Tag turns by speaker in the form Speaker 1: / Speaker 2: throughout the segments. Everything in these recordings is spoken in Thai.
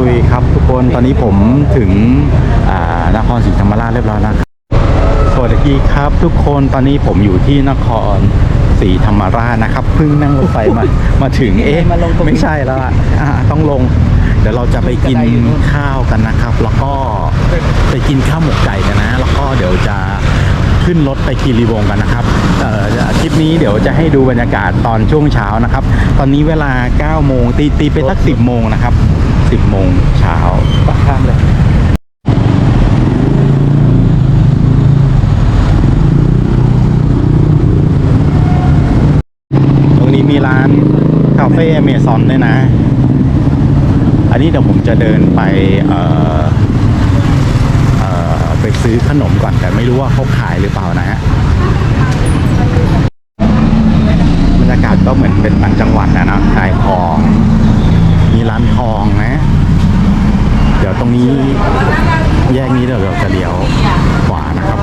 Speaker 1: ลุยครับทุกคนตอนนี้ผมถึงอ่านครศรีธรรมราชเรียบร้อยแล้วครับสวัสดีครับทุกคนตอนนี้ผมอยู่ที่นครศรีธรรมราชนะครับเพิ่งนั่งรถไฟมามาถึงเอ๊ะ
Speaker 2: มาลงตรงนี้
Speaker 1: ไม่ใช่แล้วอะอ่าต้องลง เดี๋ยวเราจะไปกิน
Speaker 2: กระไดอยู่นู่น
Speaker 1: ข้าวกันนะครับ แล้วก็ไปกินข้าวหมกไก่กันนะ แล้วก็เดี๋ยวจะขึ้นรถไปคีรีวงศ์กันนะครับเอ่อคลิปนี้เดี๋ยวจะให้ดูบรรยากาศตอนช่วงเช้านะครับ ตอนนี้เวลา 9 โมงตีตีไปสัก 10 โมงนะครับ 10โมงเช้า
Speaker 2: ปากข้ามเลย
Speaker 1: ตรงนี้มีร้านคาเฟ่อเมซอนด้วยนะ อันนี้เดี๋ยวผมจะเดินไปเอ่อเอ่อไปซื้อขนมก่อนแต่ไม่รู้ว่าเขาขายหรือเปล่านะฮะบรรยากาศก็เหมือนเป็นต่างจังหวัดนะเนอะขายของ มีร้านทองนะ เดี๋ยวตรง นี้ แยกนี้เดี๋ยวเราจะเลี้ยวขวานะครับ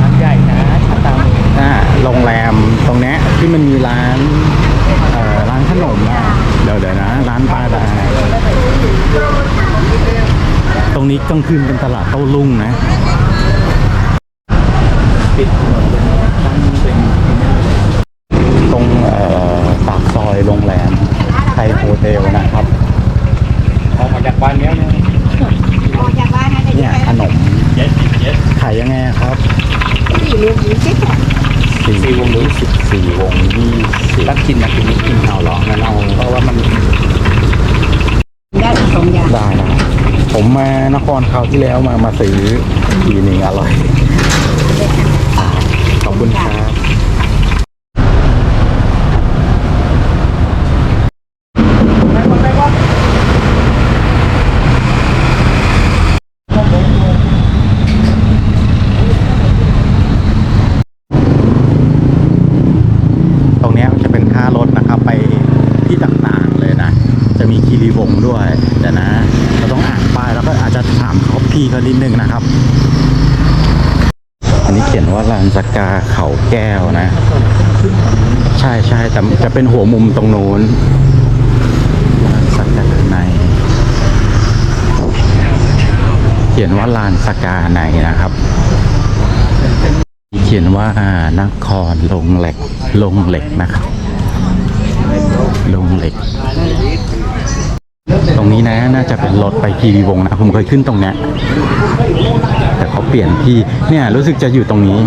Speaker 2: ร้านใหญ่นะชาตาม
Speaker 1: อ่าโรงแรมตรงเนี้ยที่มันมีร้านเอ่อร้านขนมอะเดี๋ยวเดี๋ยวนะ ร้านป้าดาตรงนี้กลางคืนเป็นตลาดโต้ารุ่งนะ
Speaker 2: ปิดถนนตรงนี้ตั้งเป็น
Speaker 1: ตรงเอ่อปากซอยโรงแรมไทยโฮเทลนะครับ
Speaker 2: ออกมาจากบ้านเนี้ยเนี่ย
Speaker 3: ออกจากบ้านนะเด็ก
Speaker 1: เนี่ยขนม
Speaker 2: เย็ดเย็ด
Speaker 1: ขายยังไงครับ
Speaker 3: สี่ลูกยี่สิบ
Speaker 1: สี่วงยี่สิบสี่วงยี่สิบ
Speaker 2: รักกินนะกินไม่กินเอาเหรองั้นเอาเพราะว่ามัน
Speaker 3: ได้สองอย่าง
Speaker 1: ได้นะผมมานครคราวที่แล้วมามาซื้อทีหนึ่งอร่อยขอบคุณครับ ตรงเนี้ยจะเป็นค่ารถนะครับ ไปที่ต่างๆเลยนะ จะมีคีรีว งด้วยแต่นะเราต้องอ่านป้ายแล้วก็อาจจะถามเขาพี่เขานิดนึงนะครับ อันนี้เขียนว่าลานสกาเขาแก้วนะ ใช่ใช่แต่จะเป็นหัวมุมตรงโน้นลานสกาในเขียนว่าลานสกาในนะครับเขียนว่านครลงเหล็กลงเหล็กนะครับลงเหล็ก รงนี้นะ น่าจะเป็นรถไปคีรีวงนะ ผมเคยขึ้นตรงเนี้ยแต่เขาเปลี่ยนที่เนี่ยรู้สึกจะอยู่ตรงนี้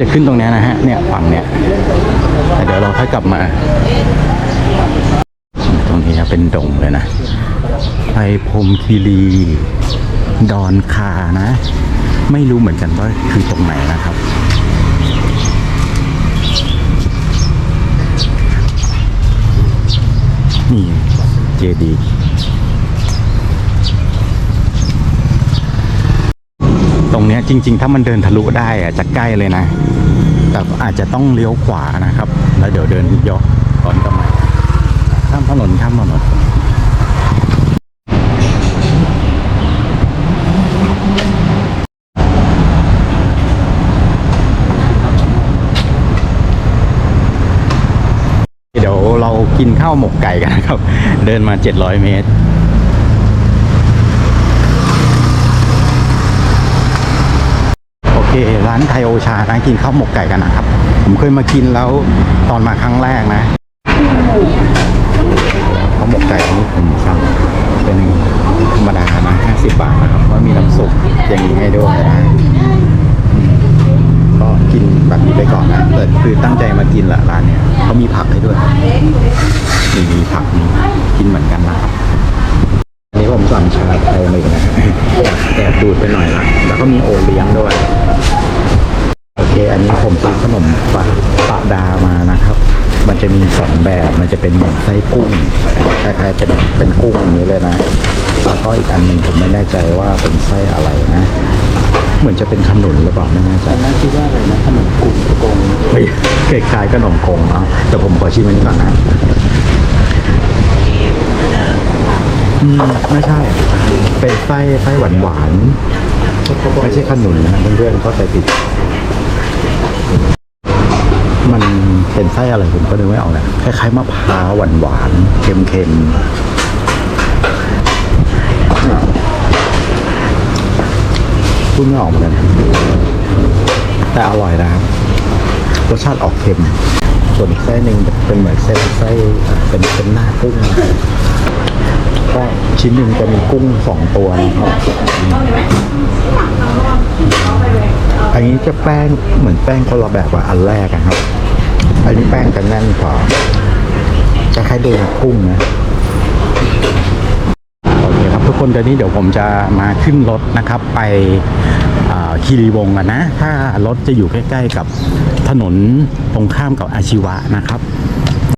Speaker 1: จะขึ้นตรงเนี้ยนะฮะเนี่ยฝั่งเนี้ยแต่เดี๋ยวเราค่อยกลับมา ตรงนี้เป็นดงเลยนะไปพรมคีรีดอนคานะ ไม่รู้เหมือนกันว่าคือตรงไหนนะครับนี่เจดีตรงเนี้ย จริง ๆ ถ้ามันเดินทะลุได้อะจะใกล้เลยนะ แต่อาจจะต้องเลี้ยวขวานะครับ แล้วเดี๋ยวเดินย้อนก่อนกลับมาข้ามถนนข้ามถนนเดี๋ยวเรากินข้าวหมกไก่กันนะครับ เดินมา 700 เมตร โอ เคร้านไทยโอชาร้านกินข้าวหมกไก่กันนะครับ ผมเคยมากินแล้วตอนมาครั้งแรกนะข้าวหมกไก่นี้ผมสั่งเป็นธรรมดานะ50 บาทนะครับว่ามีน้ำซุปอย่างนี้ให้ด้วยนะก็กินแบบนี้ไปก่อนนะแต่คือตั้งใจมากินแหละร้านเนี้ยเขามีผักให้ด้วยนี่มีผักนี่กินเหมือนกันนะครับ มสั่งชาไทยหนึ่งนะแอบดูดไปหน่อยละแล้วก็มีโอเลี้ยงด้วย โอเค อันนี้ผมซื้อขนมปะปะดามานะครับ มันจะมีสองแบบ มันจะเป็นเหมือนไส้กุ้งคล้ายๆเป็นเป็นกุ้งอย่างนี้เลยนะ แล้วก็อีกอันหนึ่งผมไม่แน่ใจว่าเป็นไส้อะไรนะ เหมือนจะเป็นขนุนหรือเปล่าไม่แน่ใจ
Speaker 2: ตอนนั้นคิดว่าอะไรนะขนมกลุ่มกง
Speaker 1: เฮ้ยคล้ายๆขนมกงเนาะแต่ผมขอชิมอันนี้ก่อนนะ อืมไม่ใช่ เป็นไส้ไส้หวานหวานไม่ใช่ขนุนนะเพื่อนเขาใจผิด มันเป็นไส้อะไรผมก็นึกไม่ออกเลยคล้ายๆมะพร้าวหวานหวานเค็มเค็มพูดไม่ออกเหมือนกันแต่อร่อยนะรสชาติออกเค็ม ส่วนอีกไส้หนึ่งเป็นเหมือนเส้ไส้เป็นเป็นหน้ากุ้ง ก็ชิ้นหนึ่งจะมีกุ้งสองตัวนะครับอันนี้จะแป้งเหมือนแป้งคนละแบบกับอันแรกอะครับ อันนี้แป้งจะแน่นกว่าจะคล้ายโดนกุ้งนะโอเคครับทุกคนตอนนี้เดี๋ยวผมจะมาขึ้นรถนะครับไปคีรีวงกันนะ ถ้ารถจะอยู่ใกล้ ๆ กับถนนตรงข้ามกับอาชีวะนะครับ